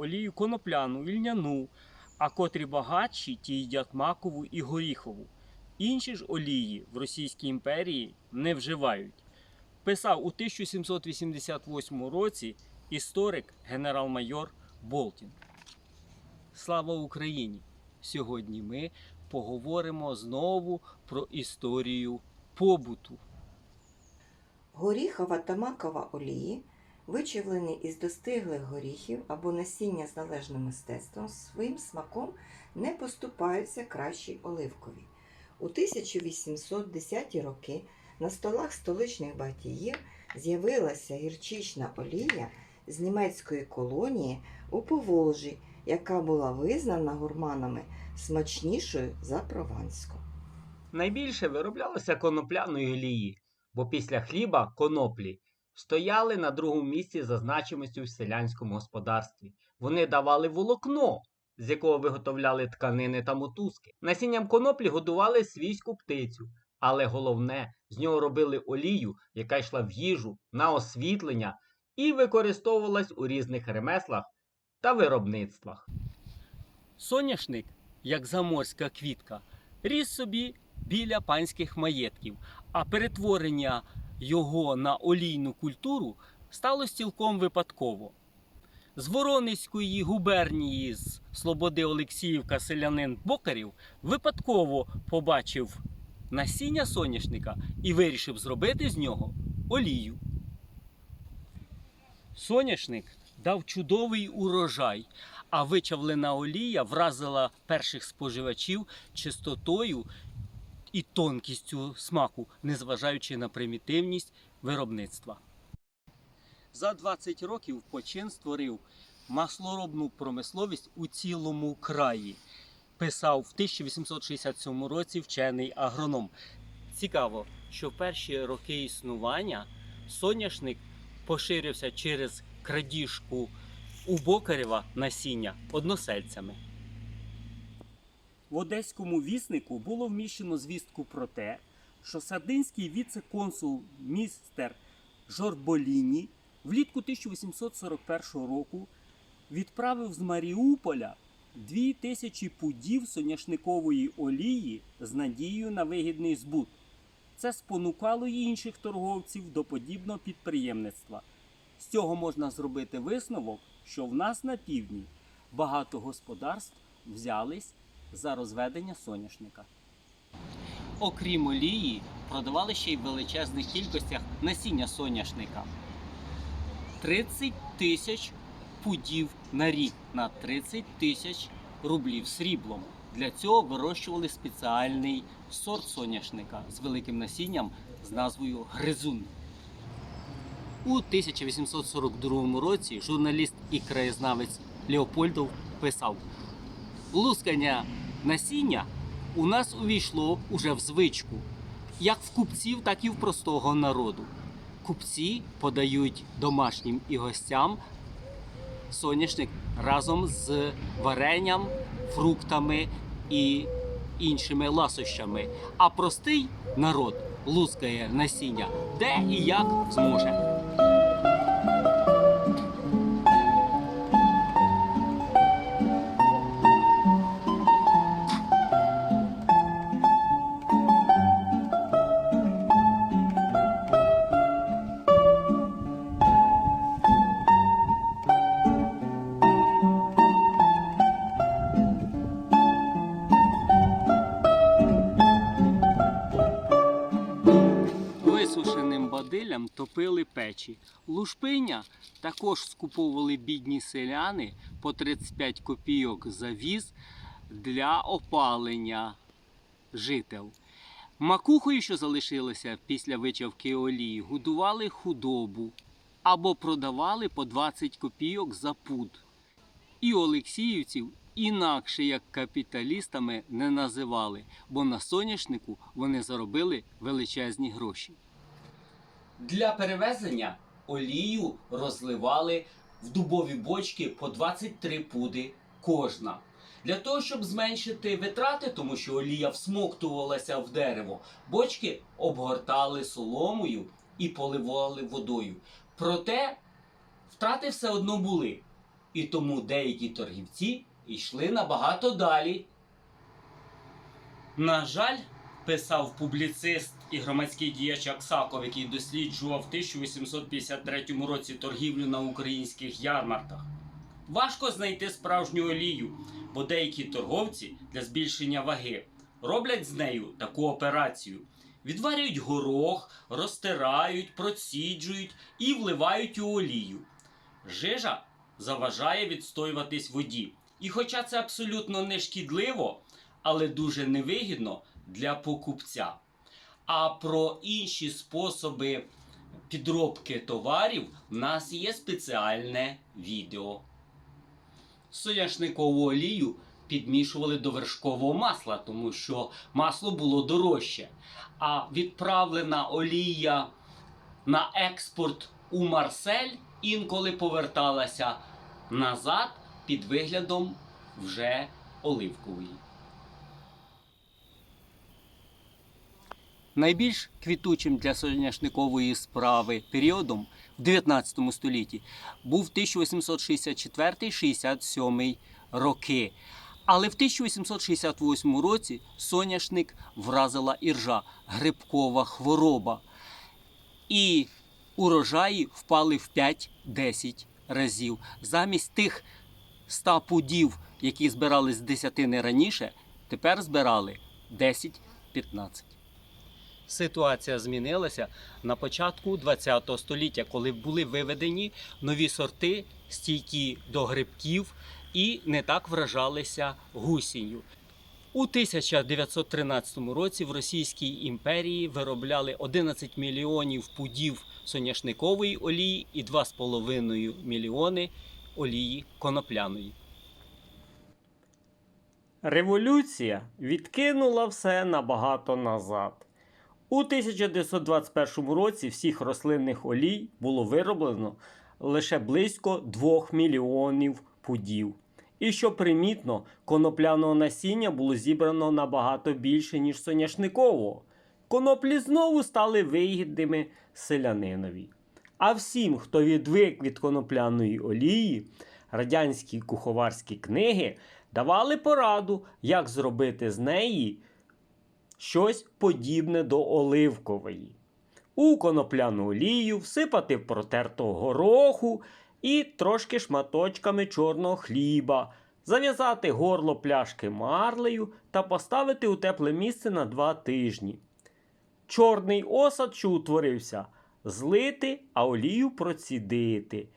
олію конопляну, ільняну, а котрі багатші, ті їдять макову і горіхову. Інші ж олії в Російській імперії не вживають. Писав у 1788 році історик генерал-майор Болтін. Слава Україні! Сьогодні ми поговоримо знову про історію побуту. Горіхова та макова олії, вичавлені із достиглих горіхів або насіння з належним мистецтвом, своїм смаком не поступаються кращій оливкові. У 1810 роки на столах столичних багатіїв з'явилася гірчична олія з німецької колонії у Поволжі, яка була визнана гурманами смачнішою за прованську. Найбільше вироблялося конопляної олії, бо після хліба коноплі стояли на другому місці за значимістю в селянському господарстві. Вони давали волокно, з якого виготовляли тканини та мотузки. Насінням коноплі годували свійську птицю, але головне, з нього робили олію, яка йшла в їжу, на освітлення і використовувалась у різних ремеслах та виробництвах. Соняшник, як заморська квітка, ріс собі біля панських маєтків, а перетворення його на олійну культуру сталося цілком випадково. З Воронезької губернії з Слободи Олексіївка селянин Бокарів випадково побачив насіння соняшника і вирішив зробити з нього олію. Соняшник дав чудовий урожай, а вичавлена олія вразила перших споживачів чистотою і тонкістю смаку, незважаючи на примітивність виробництва. За 20 років почин створив маслоробну промисловість у цілому краї. Писав в 1867 році вчений агроном. Цікаво, що перші роки існування соняшник поширився через крадіжку у Бокарєва насіння односельцями. В одеському віснику було вміщено звістку про те, що сардинський віце-консул містер Жорболіні влітку 1841 року відправив з Маріуполя дві тисячі пудів соняшникової олії з надією на вигідний збут. Це спонукало й інших торговців до подібного підприємництва. З цього можна зробити висновок, що в нас на півдні багато господарств взялись за розведення соняшника. Окрім олії, продавали ще й в величезних кількостях насіння соняшника. 30 тисяч пудів на рік на 30 тисяч рублів сріблом. Для цього вирощували спеціальний сорт соняшника з великим насінням з назвою Гризун. У 1842 році журналіст і краєзнавець Леопольдов писав: Лускання насіння у нас увійшло уже в звичку, як в купців, так і в простого народу. Купці подають домашнім і гостям соняшник разом з варенням, фруктами і іншими ласощами. А простий народ лускає насіння де і як зможе. Бадилям топили печі. Лушпиня також скуповували бідні селяни по 35 копійок за віз для опалення жител. Макухою, що залишилося після вичавки олії, годували худобу або продавали по 20 копійок за пуд. І олексіївців інакше як капіталістами не називали, бо на соняшнику вони заробили величезні гроші. Для перевезення олію розливали в дубові бочки по 23 пуди кожна. Для того, щоб зменшити витрати, тому що олія всмоктувалася в дерево, бочки обгортали соломою і поливали водою. Проте втрати все одно були. І тому деякі торгівці йшли набагато далі. На жаль, писав публіцист і громадський діяч Аксаков, який досліджував в 1853 році торгівлю на українських ярмарках. Важко знайти справжню олію, бо деякі торговці для збільшення ваги роблять з нею таку операцію. Відварюють горох, розтирають, проціджують і вливають у олію. Жижа заважає відстоюватись воді. І хоча це абсолютно не шкідливо, але дуже невигідно для покупця. А про інші способи підробки товарів в нас є спеціальне відео. Соняшникову олію підмішували до вершкового масла, тому що масло було дорожче. А відправлена олія на експорт у Марсель інколи поверталася назад під виглядом вже оливкової. Найбільш квітучим для соняшникової справи періодом в 19 столітті був 1864-67 роки. Але в 1868 році соняшник вразила іржа, грибкова хвороба. І урожаї впали в 5-10 разів. Замість тих 100 пудів, які збирали з десятини раніше, тепер збирали 10-15. Ситуація змінилася на початку ХХ століття, коли були виведені нові сорти, стійкі до грибків і не так вражалися гусінню. У 1913 році в Російській імперії виробляли 11 мільйонів пудів соняшникової олії і 2,5 мільйони олії конопляної. Революція відкинула все набагато назад. У 1921 році всіх рослинних олій було вироблено лише близько 2 мільйонів пудів. І що примітно, конопляного насіння було зібрано набагато більше, ніж соняшникового. Коноплі знову стали вигідними селянинові. А всім, хто відвик від конопляної олії, радянські куховарські книги давали пораду, як зробити з неї щось подібне до оливкової. У конопляну олію всипати протертого гороху і трошки шматочками чорного хліба, зав'язати горло пляшки марлею та поставити у тепле місце на два тижні. Чорний осад, що утворився, злити, а олію процідити.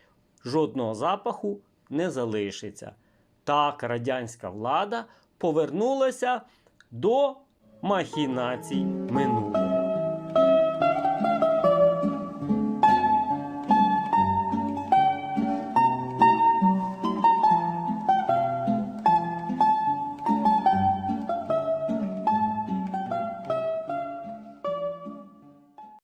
Жодного запаху не залишиться. Так радянська влада повернулася до махінацій минулого.